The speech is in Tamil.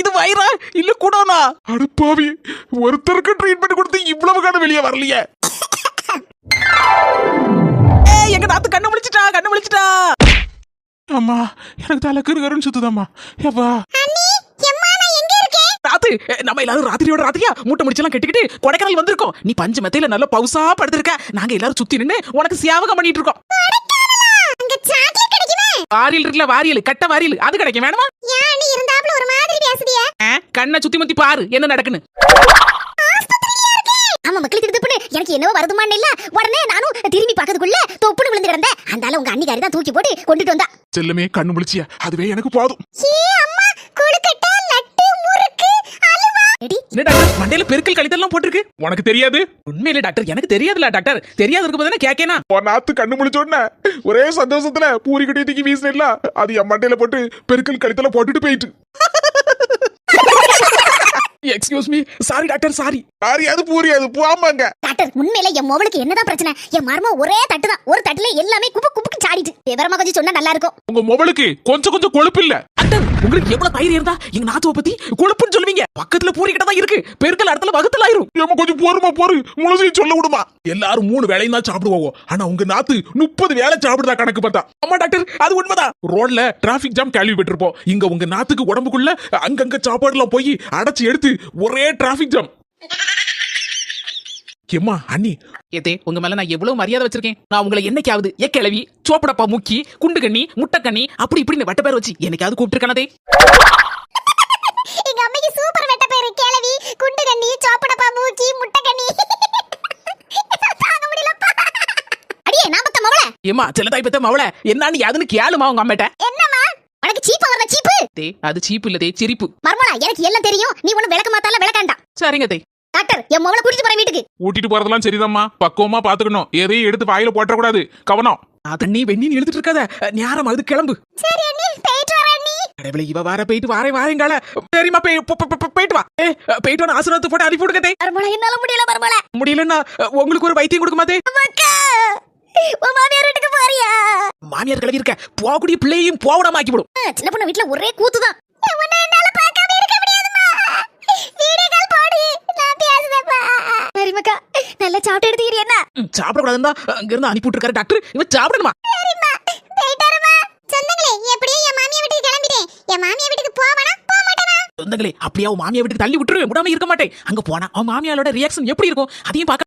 இது வயிறா? இல்ல கூடனா? அடுப்பாவி ஒருத்தருக்கு ட்ரீட்மெண்ட் கொடுத்து இவ்வளவு காலம் வெளியே வரலையே. ஏய், எங்க நாத்து கண்ணு முழிச்சிட்டா? கண்ணு முழிச்சிட்டா? அம்மா எனக்கு தலை கருகருன்னு சுத்துதம்மா. ஏப்பா? ராத்து நம்ம எல்லாரும் ராத்திரியோட ராத்திரியா? மூட்டை முடிச்செல்லாம் கட்டிக்கிட்டு கொடைக்கானல் வந்திருக்கோம். நீ பஞ்சு மெத்தையில நல்ல பவுசா படுத்திருக்க. நாங்க எல்லாரும் சுத்தி நின்னு உனக்கு சியாவகம் பண்ணிட்டு இருக்கோம். அங்க சாக்லேட் கிடைக்குமே. வாரியல் இருக்குல்ல வாரியல் கட்ட வாரியல். அது கிடைக்கும். வேணுமா ஏன் நீ இருந்தாப்ல ஒரு மாதிரி பேசுதிய ஆ, கண்ணை சுத்தி முத்தி பாரு என்ன நடக்குன்னு. ஆமா மக்களுக்கு திடுப்புன்னு எனக்கு என்னவோ வருதுமான்னு இல்ல. உடனே நானும் திரும்பி பார்க்கறதுக்குள்ள தொப்புன்னு விழுந்து கிடந்தேன். அந்தால உங்க அன்னிக்காரி தான் தூக்கி போட்டு கொண்டுட்டு வந்தா. செல்லுமே கண்ணு முழிச்சியா? அதுவே எனக்கு போதும். மண்டையில பெருக்கல் கழித்தெல்லாம் போட்டிருக்கு. உனக்கு தெரியாது? உண்மையிலே டாக்டர் எனக்கு தெரியாதுல டாக்டர். தெரியாது இருக்கு போது கேக்கேனா? நாத்து கண்ணு முழிச்ச உடனே ஒரே சந்தோஷத்துல பூரி கட்டி தூக்கி வீசினல அது என் மண்டையில போட்டு பெருக்கல் கழித்தல போட்டுட்டு போயிட்டு. Excuse me sorry doctor sorry sorry அது பூரி அது போமாங்க டாக்டர் உண்மையில என் மொபைலுக்கு என்னதான் பிரச்சனை? என் மர்ம ஒரே தட்டு தான் ஒரு தட்டுல எல்லாமே குப்பு குப்புக்கு சாடிட்டு விவரமா கொஞ்சம் சொன்னா நல்லா இருக்கும் உங்க மொபைலுக்கு கொஞ்சம் கொஞ்சம் கொழுப்பு இல்ல டாக்டர் உங்களுக்கு எவ்வளவு தைரியம் இருந்தா எங்க நாத்துவ பத்தி கொழுப்புன்னு சொல்லுவீங்க. பக்கத்துல பூரி கிட்ட தான் இருக்கு. பெருக்கல் இடத்துல வகுத்துல ஆயிரும் ஏமா கொஞ்சம் போருமா போரு முழுசையும் சொல்ல விடுமா? எல்லாரும் மூணு வேலையும் தான் சாப்பிடுவோம் ஆனா உங்க நாத்து முப்பது வேலை சாப்பிடுதா கணக்கு பார்த்தா? ஆமா டாக்டர் அது உண்மைதான். ரோட்ல டிராபிக் ஜாம் கேள்விப்பட்டிருப்போம் இங்க உங்க நாத்துக்கு உடம்புக்குள்ள அங்கங்க சாப்பாடுலாம் போய் அடைச்சு எடுத்து ஒரே டிராபிக் ஜாம் எம்மா அண்ணி? ஏதே உங்க மேல நான் எவ்வளவு மரியாதை வச்சிருக்கேன்? நான் உங்களை என்னைக்காவது ஏ கிளவி சோப்படப்பா முக்கி குண்டு கண்ணி முட்டை கண்ணி அப்படி இப்படின்னு வட்ட பேர் வச்சு என்னைக்காவது கூப்பிட்டுருக்கானதே எங்க அம்மைக்கு சூப்பர் வெட்ட பேரு கேளவி குண்டு கண்ணி சாப்படப்பா மூச்சி முட்டை கண்ணி. தாங்க முடியலப்பா. அடியே நான் பத்த மவள. ஏமா செல்லதாய் பெத்த மவள. என்னன்னு யாதுன்னு கேளுமா உங்க அம்மட்ட? என்னம்மா? உனக்கு சீப்பா வர சீப்பு? தே அது சீப்பு இல்ல தே சிரிப்பு. மர்மலா எனக்கு எல்லாம் தெரியும். நீ ஒண்ணு விளக்க மாத்தால விளக்காண்டா. சரிங்க தே டாக்டர் என் மவளை கூட்டிட்டு போற வீட்டுக்கு. ஊட்டிட்டு போறதெல்லாம் சரிதாம்மா. பக்குவமா பாத்துக்கணும். எதையும் எடுத்து வாயில போட்டக்கூடாது கவனம். நான் தண்ணி வெண்ணி எழுதிட்டு இருக்காத. நேரம் அது கிளம்பு. சரி அண்ணி போயிட்டு வர அண்ணி. கடவுளே இவ வார போயிட்டு வாரே வாரேங்கால சரிம்மா போய் போ- போ- போ- போயிட்டு வா. ஏ போயிட்டு வா ஆசீர்வாதத்தை போட்டு அனுப்பி விடுங்க தே மர்மலா என்னால முடியல மர்மலா முடியலன்னா உங்களுக்கு ஒரு வைத்தியம் கொடுக்க மாட்டே அக்கா உன் மாமியார் வீட்டுக்கு போறியா? மாமியார் கிளவி இருக்க போகக்கூடிய பிள்ளையும் ஆக்கி விடும் ஆ, சின்ன பொண்ணு வீட்ல ஒரே கூத்துதான். உன்னை நல்லா சாப்பிட்டு எடுத்துக்கிறீ என்ன? ம், சாப்பிடக்கூடாதுன்னு தான் அங்க இருந்து அனுப்பி விட்டுருக்காரு டாக்டர். இவன் சாப்பிடணுமா? சொந்தங்களே அப்படியே அவன் மாமியா வீட்டுக்கு தள்ளி விட்டுரு. விடாம இருக்க மாட்டேன். அங்க போனா அவன் மாமியாரோட ரியாக்ஷன் எப்படி இருக்கும்? அதையும் பார்க்க